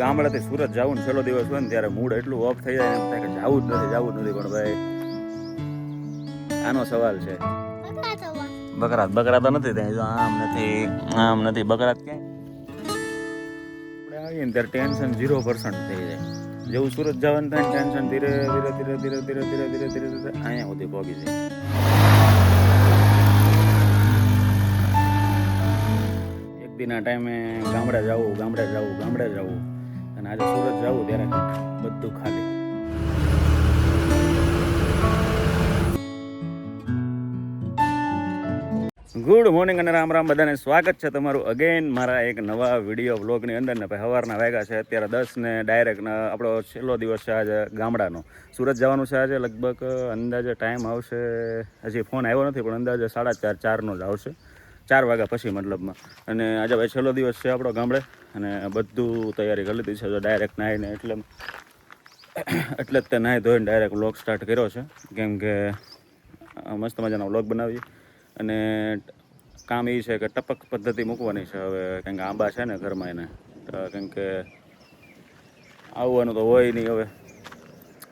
ગામડાથી સુરત જવું છેલ્લો દિવસ હોય ને ત્યારે મૂડ એટલું ઓફ થઈ જાય એમ થાય કે જવું જ નથી, જવું જ નથી પણ ભાઈ, આનો સવાલ છે. બકરાત બકરા તો નથી ત્યાં આમ નથી આમ નથી બકરાત ક્યાંય? આવીએ ને ત્યારે ટેન્શન ઝીરો પર્સન્ટ થઈ જાય. જેવું સુરત જવાનું થાય ટેન્શન ધીરે ધીરે ધીરે ધીરે ધીરે ધીરે ધીરે ધીરે ધીરે, અહીંયા સુધી પહોંચી જાય. એક દિના ટાઈમે ગામડા જવું ગામડા જવું ગામડા જવું. અને આજે સુરત જવું ત્યારે બધું ખાલી. ગુડ મોર્નિંગ અને રામ રામ, બધાને સ્વાગત છે તમારું અગેન મારા એક નવા વીડિયો વ્લોગની અંદર. ને ભાઈ સવારના વાગ્યા છે, અત્યારે દસ ને ડાયરેક્ટ આપણો છેલ્લો દિવસ છે આજે ગામડાનો. સુરત જવાનું છે આજે લગભગ, અંદાજે ટાઈમ આવશે. હજી ફોન આવ્યો નથી, પણ અંદાજે સાડા ચાર, ચારનો જ આવશે. ચાર વાગ્યા પછી મતલબમાં. અને આજે ભાઈ છેલ્લો દિવસ છે આપણો ગામડે, અને બધું તૈયારી કરી લીધી છે. જો ડાયરેક્ટ નાહીને એટલે એટલે જ તે નાહી ધોઈને ડાયરેક્ટ વ્લોગ સ્ટાર્ટ કર્યો છે. કેમ કે મસ્ત મજાનો વ્લોગ બનાવીએ. અને કામ એ છે કે ટપક પદ્ધતિ મૂકવાની છે હવે. કેમ કે આંબા છે ને ઘરમાં એને. કેમ કે આવવાનું તો હોય નહીં હવે.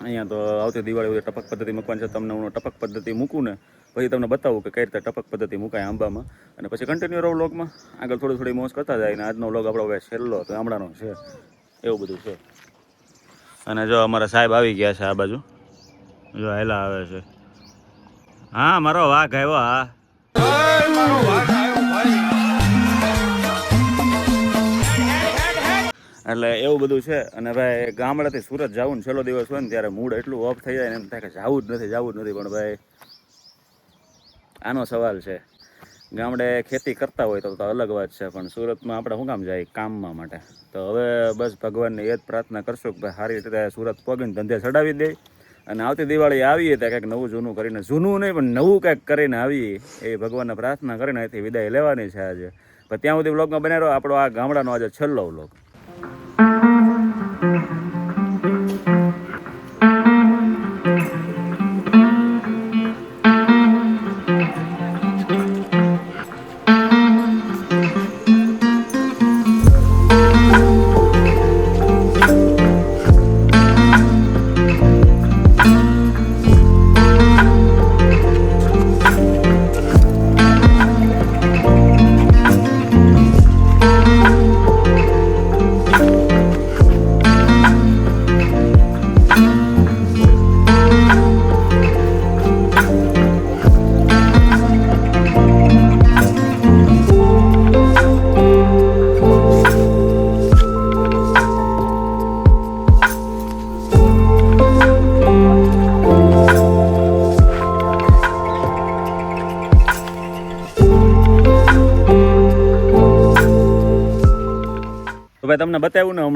અહીંયા તો આવતી દિવાળી ટપક પદ્ધતિ મૂકવાની છે. તમને હું ટપક પદ્ધતિ મૂકું ને પછી તમને બતાવું કે કઈ રીતે ટપક પદ્ધતિ મુકાય આંબામાં. અને પછી કન્ટિન્યુ રહો વ્લોગમાં આગળ થોડી થોડી મોજ કરતા જાય ને આજનો વ્લોગ આપણો હવે છેલ્લો ગામડાનો છે. એવું બધું છે. અને જો અમારા સાહેબ આવી ગયા છે આ બાજુ. જો હેલા આવે છે. હા, મારો વાઘ આવ્યો, હા. એટલે એવું બધું છે. અને ભાઈ, ગામડાથી સુરત જવું ને છેલ્લો દિવસ હોય ને ત્યારે મૂડ એટલું ઓફ થઈ જાય ને એમ થાય કે જવું જ નથી, જવું જ નથી. પણ ભાઈ આનો સવાલ છે. ગામડે ખેતી કરતા હોય તો અલગ વાત છે, પણ સુરતમાં આપણે શું કામ જાય? કામમાં માટે. તો હવે બસ ભગવાનને એ જ પ્રાર્થના કરશું કે સારી રીતે સુરત પગીને ધંધે ચડાવી દે અને આવતી દિવાળી આવીએ ત્યાં કંઈક નવું જૂનું કરીને, જૂનું નહીં પણ નવું કંઈક કરીને આવીએ એ ભગવાનને પ્રાર્થના કરીને અહીંથી વિદાય લેવાની છે આજે. પણ ત્યાં સુધી વ્લોગમાં બનાવ્યો આપણો આ ગામડાનો આજે છેલ્લો વ્લોગ.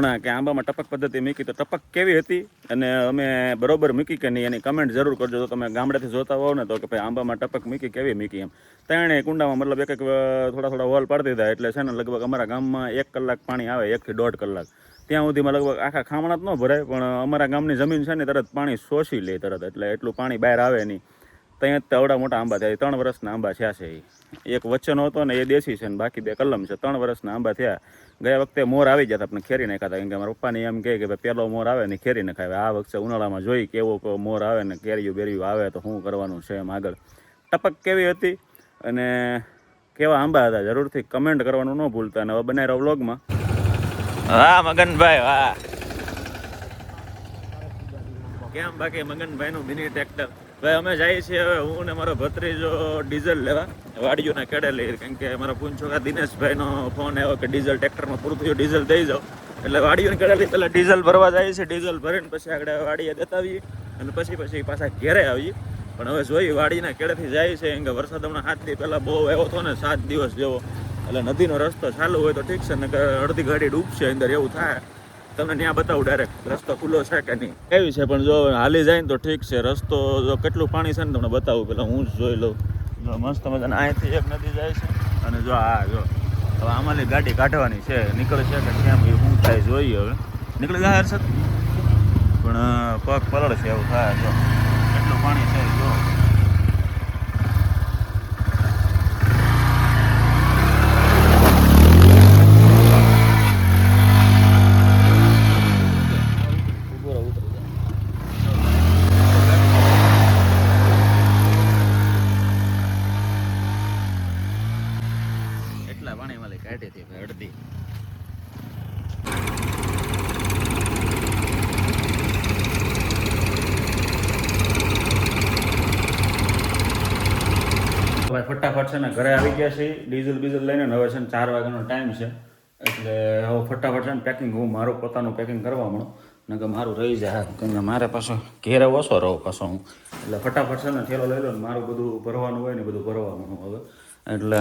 હમણાં કે આંબામાં ટપક પદ્ધતિ મૂકી તો ટપક કેવી હતી? અને અમે બરોબર મૂકી કે નહીં એની કમેન્ટ જરૂર કરજો. તો તમે ગામડેથી જોતા હોવ ને તો કે ભાઈ આંબામાં ટપક મૂકી કેવી મૂકી એમ. ત્રણેય કુંડામાં મતલબ એક એક થોડા થોડા વોલ પાડી દીધા. એટલે છે ને લગભગ અમારા ગામમાં એક કલાક પાણી આવે એકથી દોઢ કલાક. ત્યાં સુધીમાં લગભગ આખા ખામણા જ ન ભરાય, પણ અમારા ગામની જમીન છે ને તરત પાણી શોષી લે તરત. એટલે એટલું પાણી બહાર આવે નહીં. ત્યાં જ તેવડા મોટા આંબા થયા ત્રણ વર્ષના આંબા થયા છે એ એક વચ્ચેનો હતો ને એ દેશી છે ને બાકી બે કલમ છે. ત્રણ વર્ષના આંબા થયા. ગયા વખતે મોર આવી જતા આપણે ખેરી નાખ્યા હતા કેમ કે મારા પપ્પાને એમ કહે કે ભાઈ પહેલો મોર આવે ને ખેરી નાખાવે આ વખતે ઉનાળામાં જોઈ કેવો મોર આવે ને કેરીયું બેરીયું આવે તો શું કરવાનું છે એમ આગળ. ટપક કેવી હતી અને કેવા આંબા હતા જરૂરથી કમેન્ટ કરવાનું ન ભૂલતા. અને હવે બનાવી વ્લોગમાં. હા મગનભાઈ વાહ. કેમ બાકી મગનભાઈનું મિની ટ્રેક્ટર? ભાઈ, અમે જઈએ છીએ હવે, હું ને મારો ભત્રીજો ડીઝલ લેવા, વાડીઓના કેડે લઈ કેમ કે મારા પૂન છોકરા દિનેશભાઈનો ફોન આવ્યો કે ડીઝલ ટ્રેક્ટરમાં પૂરું થયું, ડીઝલ દઈ જાઓ. એટલે વાડીઓને કેડે લઈ પહેલાં ડીઝલ ભરવા જાય છે, ડીઝલ ભરીને પછી આગળ વાડીએ દેતા અને પછી પછી પાછા ઘેરે આવીએ. પણ હવે જોઈએ વાડીના કેડેથી જાય છે કેમ કે વરસાદ હમણાં સાત દી પહેલાં બહુ આવ્યો હતો ને, સાત દિવસ જેવો. એટલે નદીનો રસ્તો ચાલુ હોય તો ઠીક છે ને અડધી ગાડી ડૂબશે અંદર, એવું થાય. તમને ત્યાં બતાવું ડાયરેક્ટ રસ્તો ખુલ્લો છે કે નહીં? એવી છે? પણ જો હાલી જાય ને તો ઠીક છે. રસ્તો જો કેટલું પાણી છે ને તમને બતાવું. પેલા હું જ જોઈ લઉં. જો મસ્ત મજાને અહીંથી એક નદી જાય છે. અને જો આ જો, હવે આમાંની ગાડી કાઢવાની છે. નીકળે છે કે કેમ એ શું થાય જોઈએ હવે. નીકળી જાય હર્ષદ પણ પગ પલળ છે એવું થાય. જો, કેટલું પાણી છે? જો ફટાફટ છે ને ઘરે આવી ગયા છે ડીઝલ બીઝલ લઈને હવે છે ને ચાર વાગ્યાનો ટાઈમ છે. એટલે હવે ફટાફટ છે ને પેકિંગ હું મારું પોતાનું પેકિંગ કરવા મળું. ને કે મારું રહી જાય. કેમ કે મારે પાછો ઘેરે ઓછો રહો પાછો હું. એટલે ફટાફટ છે ને થેલો લઈ લો ને મારું બધું ભરવાનું હોય ને બધું ભરવાનું હવે. એટલે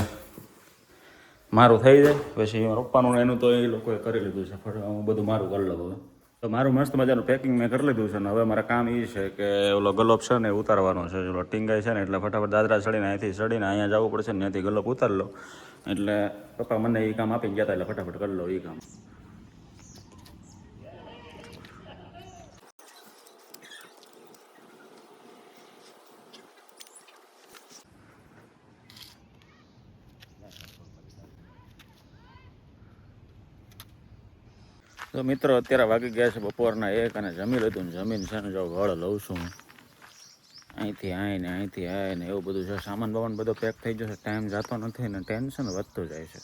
મારું થઈ જાય. પછી પપ્પાનું એનું તો એ લોકોએ કરી લીધું છે. હું બધું મારું કરી લઉં હવે. તો મારું મસ્ત મજાનું પેકિંગ મેં કરી લીધું છે ને હવે મારા કામ એ છે કે ઓલો ગલોપ છે ને ઉતારવાનો છે. ઓલો ટીંગાઈ છે ને એટલે ફટાફટ દાદરા ચડીને અહીંથી ચડીને અહીંયા જવું પડશે ને ત્યાંથી ગલોપ ઉતારી લો. એટલે પપ્પા મને એ કામ આપી ગયા હતા એટલે ફટાફટ કરી લો એ કામ. તો મિત્રો અત્યારે વાગી ગયા છે બપોરના એક અને જમી લીધું જમીન છે ને જો વળ લઉં છું. અહીંથી આય ને અહીંથી આય ને એવું બધું છે સામાન બામાન બધો પેક થઈ જશે ટાઈમ જતો નથી ને ટેન્શન વધતું જાય છે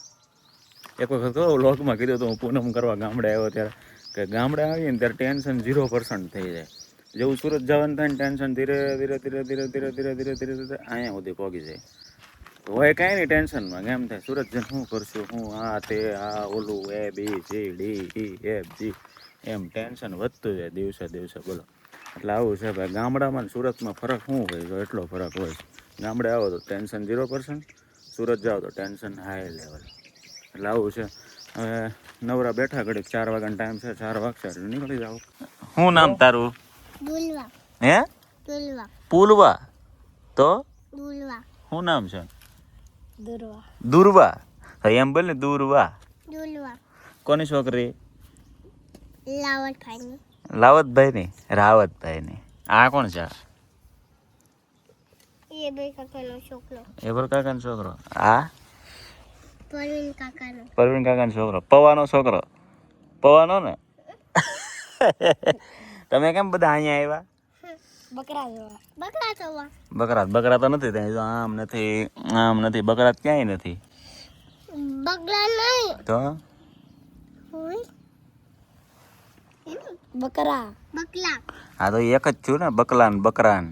એક વખત કહો લોકમાં કીધું તો હું પૂનમ કરવા ગામડે આવ્યો ત્યારે કે ગામડે આવીને ત્યારે ટેન્શન ઝીરો પર્સન્ટ થઈ જાય જેવું સુરત જવાનું થાય ને ટેન્શન ધીરે ધીરે ધીરે ધીરે ધીરે ધીરે ધીરે ધીરે ધીરે અહીંયા સુધી પહોંચી જાય હોય કાંઈ નહીં ટેન્શનમાં કેમ થાય? સુરત જઈને શું કરશું? હું આ તે આ ઓલું A B C D E F G. M tension વધતું જાય દિવસે દિવસે બોલો. એટલે આવું છે ભાઈ. ગામડામાં સુરતમાં ફરક શું હોય? તો એટલો ફરક હોય. ગામડે આવો તો ટેન્શન ઝીરો પર્સન્ટ સુરત જાઓ તો ટેન્શન હાઈ લેવલ એટલે આવું છે. હવે નવરા બેઠા ઘડીક ચાર વાગ્યાનો ટાઈમ છે. ચાર વાગશે એટલે નીકળી જાવ શું નામ તારું? દુલવા હે? પુલવા પુલવા? તો? દુલવા શું નામ છે? દુરવા. દુર્વા. એમ બોલ ને દુર્વા. દુર્વા. કોની છોકરી? લાવતભાઈની. લાવતભાઈ ની રાવતભાઈ ની આ કોણ છે? એ બે કાકાનો છોકરો. એબર કાકાનો છોકરો. આ? પરવીન કાકાનો. પરવીન કાકાનો છોકરો. પવાનો છોકરો. પવાનો ને? તમે કેમ બધા અહીંયા આવ્યા? બકરા જોવા. બકરા જોવા. બકરા બકરા તો નથી ત્યાં આમ નથી આમ નથી બકરા ક્યાંય નથી. બકરા નહીં. તો? બકરા. બકલા. હા તો એક જ છું ને બકરા બકરા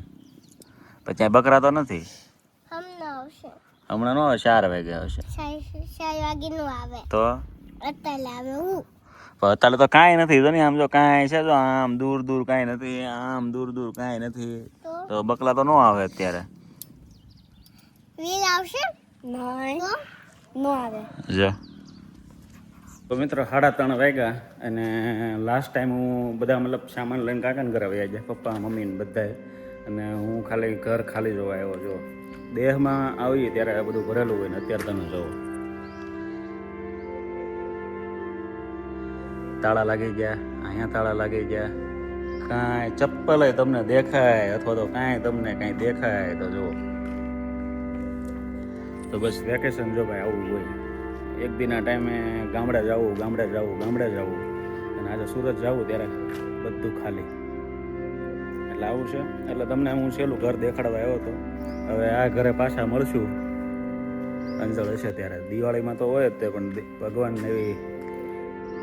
પછી આ બકરા તો નથી? હમણાં આવશે. નો ચાર વાગે આવશે. ચાર વાગે નું આવે. તો? અત્યારે આવે હું. અત્યારે તો કાંઈ નથી જો ને આમ જો કાંઈ છે જો આમ દૂર દૂર કાંઈ નથી આમ દૂર દૂર કાંઈ નથી. તો? બકલા તો ન આવે અત્યારે. વીર આવશે? નહીં. આવે. જો. તો મિત્રો સાડા ત્રણ વાગ્યા અને લાસ્ટ ટાઈમ હું બધા મતલબ સામાન લઈને કાકાને ઘરે આવ્યા જાય પપ્પા મમ્મી ને બધાએ. અને હું ખાલી ઘર ખાલી જોવા આવ્યો જો. દેહમાં આવીએ ત્યારે આ બધું ભરેલું હોય ને અત્યારે તમે જોવો. તાળા લાગી ગયા, અહીંયા તાળા લાગી ગયા. કાંઈ ચપ્પલ તમને દેખાય અથવા તો કાંઈ તમને કાંઈ દેખાય તો જુઓ. તો બસ વેકેશન જો ભાઈ આવું હોય. એક દિના ટાઈમે ગામડે જવું ગામડે જવું ગામડે જવું. અને આજે સુરત જવું ત્યારે બધું ખાલી. એટલે આવું છે. એટલે તમને હું છેલ્લું ઘર દેખાડવા આવ્યો હતો હવે આ ઘરે પાછા મળશું. અંજળ હશે ત્યારે. દિવાળીમાં તો હોય જ તે, પણ ભગવાનને ભગવાન એવી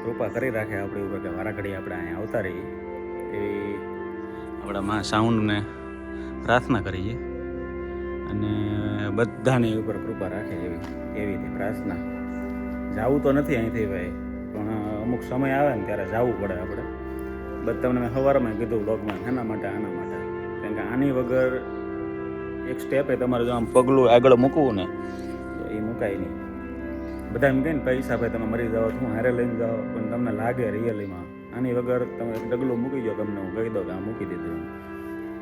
કૃપા કરી રાખે આપણી ઉપર કે વારા ઘડી આપણે અહીંયા આવતા રહીએ. એવી આપણા મા સાઉન્ડને પ્રાર્થના કરીએ. અને બધાની ઉપર કૃપા રાખે એવી એવી રીતે પ્રાર્થના. જાવું તો નથી અહીંથી ભાઈ, પણ અમુક સમય આવે ને ત્યારે જવું પડે આપણે. બધ તમને મેં સવારમાં કીધું બ્લોગમાં એના માટે, આના માટે. કેમ કે આની વગર એક સ્ટેપે તમારે જો આમ પગલું આગળ મૂકવું ને, તો એ મૂકાય નહીં. બધા એમ કહે ને પૈસા ભાઈ તમે મરી જાઓ હું હારે લઈને જાઓ, પણ તમને લાગે રિયલીમાં આની વગર તમે એક ડગલું મૂકી જાઓ તમને, હું કહી દઉં કે આ મૂકી દીધું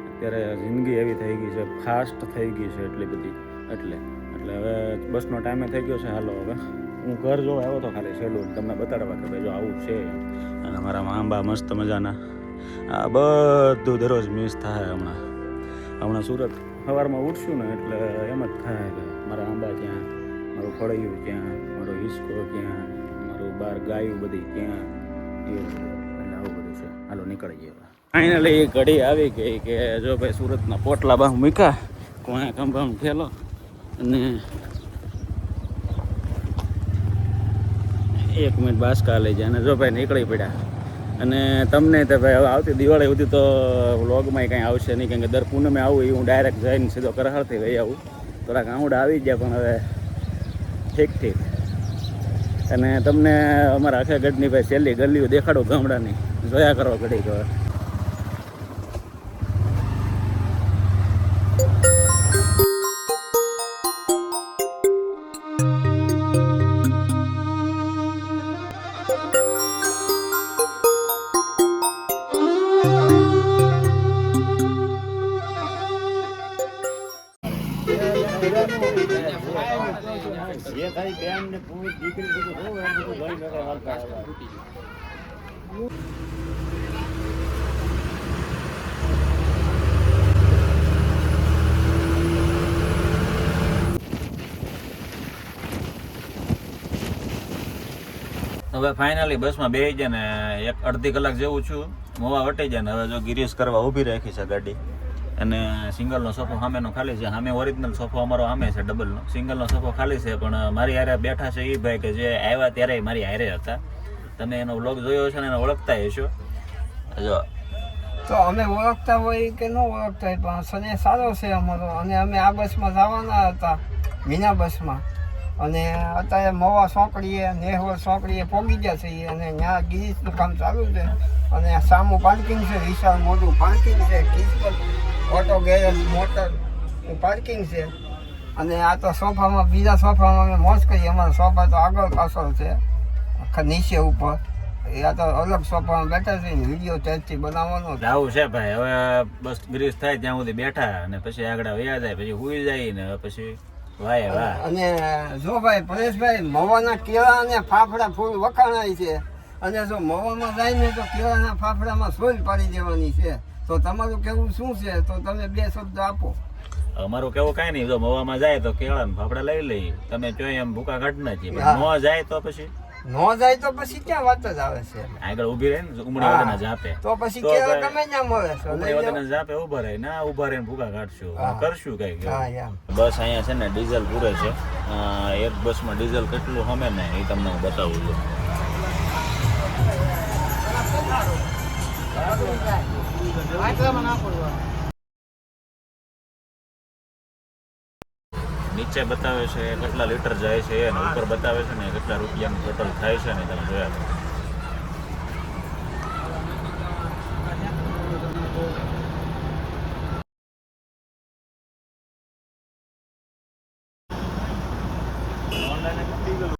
અત્યારે જિંદગી એવી થઈ ગઈ છે ફાસ્ટ થઈ ગઈ છે એટલી બધી. એટલે એટલે હવે બસનો ટાઈમે થઈ ગયો છે, હાલો હવે. હું ઘર જોવા આવ્યો તો ખાલી છેલ્લું તમને બતાડવા કે ભાઈ જો આવું છે. અને મારા આંબા મસ્ત મજાના. આ બધું દરરોજ મિસ થાય હમણાં. હમણાં સુરત સવારમાં ઉઠશું ને એટલે એમ જ થાય કે મારા આંબા ક્યાં? મારું ફળિયું ક્યાં, મારો હિસકો ક્યાં, મારું બાર ગાયું બધી ક્યાં એટલે આવું બધું છે. હાલો, નીકળી ગયા. ફાઇનલી ઘડી આવી ગઈ કે જો ભાઈ સુરતના પોટલા બાહ મૂક્યા કોયા કંભામ ખેલો અને એક મિનિટ બાસકા લઈ જાય અને જો ભાઈ નીકળી પડ્યા. અને તમને તો ભાઈ હવે આવતી દિવાળી સુધી તો વ્લોગમાં કાંઈ આવશે નહીં કેમ કે દર પૂનમે આવું, એ હું ડાયરેક્ટ જઈને સીધો કરહળથી લઈ આવું. થોડાક આઉડ આવી ગયા પણ હવે ઠીક ઠીક અને તમને અમારા આખા ગઢની ભાઈ છેલ્લી ગલીઓ દેખાડો ગામડાની. જોયા કરો ઘડીક હવે. જે હવે ફાઇનલી બસમાં બેસી જાય ને એક અડધી કલાક જેવું છું. મોવા વટી જાય ને હવે જો ગિરીશ કરવા ઊભી રાખી છે ગાડી. અને સિંગલનો સોફો સામેનો ખાલી છે. સામે ઓરિજિનલ સોફો અમારો સામે છે ડબલનો સિંગલનો સોફો ખાલી છે, પણ મારી હારે બેઠા છે એ ભાઈ કે જે આવ્યા ત્યારે મારી હારે હતા. તમે એનો વ્લોગ જોયો છે ને એને ઓળખતા હશો. જો. તો અમે ઓળખતા હોય કે ન ઓળખતા હોય, પણ સને સારો છે અમારો. અને અમે આ બસમાં જવાના હતા, મીના બસમાં. અને અત્યારે મવા સોંકડીએ નેહવર સોંકડીએ પોગી ગયા છીએ અને ત્યાં ગિરીશનું કામ ચાલુ છે. અને સામું પાર્કિંગ છે વિશાળ મોટું પાર્કિંગ છે કિસ્મત ઓટો ગેરેજ મોટર પાર્કિંગ છે. અને આ તો સોફામાં, બીજા સોફામાં અમે મોજ કરીએ, અમારો સોફા તો આગળ પાછળ છે, આખા નીચે ઉપર. આ તો અલગ સોફામાં બેઠા છે વીડિયો ટેસ્ટથી બનાવવાનો આવું છે ભાઈ, હવે બસ ગ્રીસ થાય ત્યાં સુધી બેઠા, અને પછી આગળ વયા જાય, પછી હુઈ જાય ને, પછી અને જો ભાઈ પરેશભાઈ મવાના કેળા અને ફાફડા ફૂલ વખાણાય છે. અને જો મવામાં જાય ને તો કેળાના ફાફડામાં સોલ પાડી દેવાની છે. તો તમારું કેવું શું છે? તો તમે બે શબ્દ આપો. અમારું કેવું કાંઈ નહીં. જો મવામાં જાય તો કેળા ફાફડા લઈ લઈ તમે જોઈ એમ ભૂકા નાખીએ. હા. ન જાય તો પછી? ન જાય તો પછી ક્યાં વાત જ આવે છે આગળ ઊભી રહે ને ઉમડી હા. વધીને જાપે તો પછી કે તમે ત્યાં મળે છે ઉમડી વધીને જાપે ઊભા રહે ના ઊભા રહીને ભૂખા કાઢશું. કરશું કઈ બસ અહીંયા છે ને ડીઝલ પૂરે છે. એક બસમાં ડીઝલ કેટલું હમે ને એ તમને હું બતાવું છું. નીચે બતાવે છે, કેટલા લીટર જાય છે અને ઉપર બતાવે છે ને કેટલા રૂપિયાનું ટોટલ થાય છે ને તમે જોયા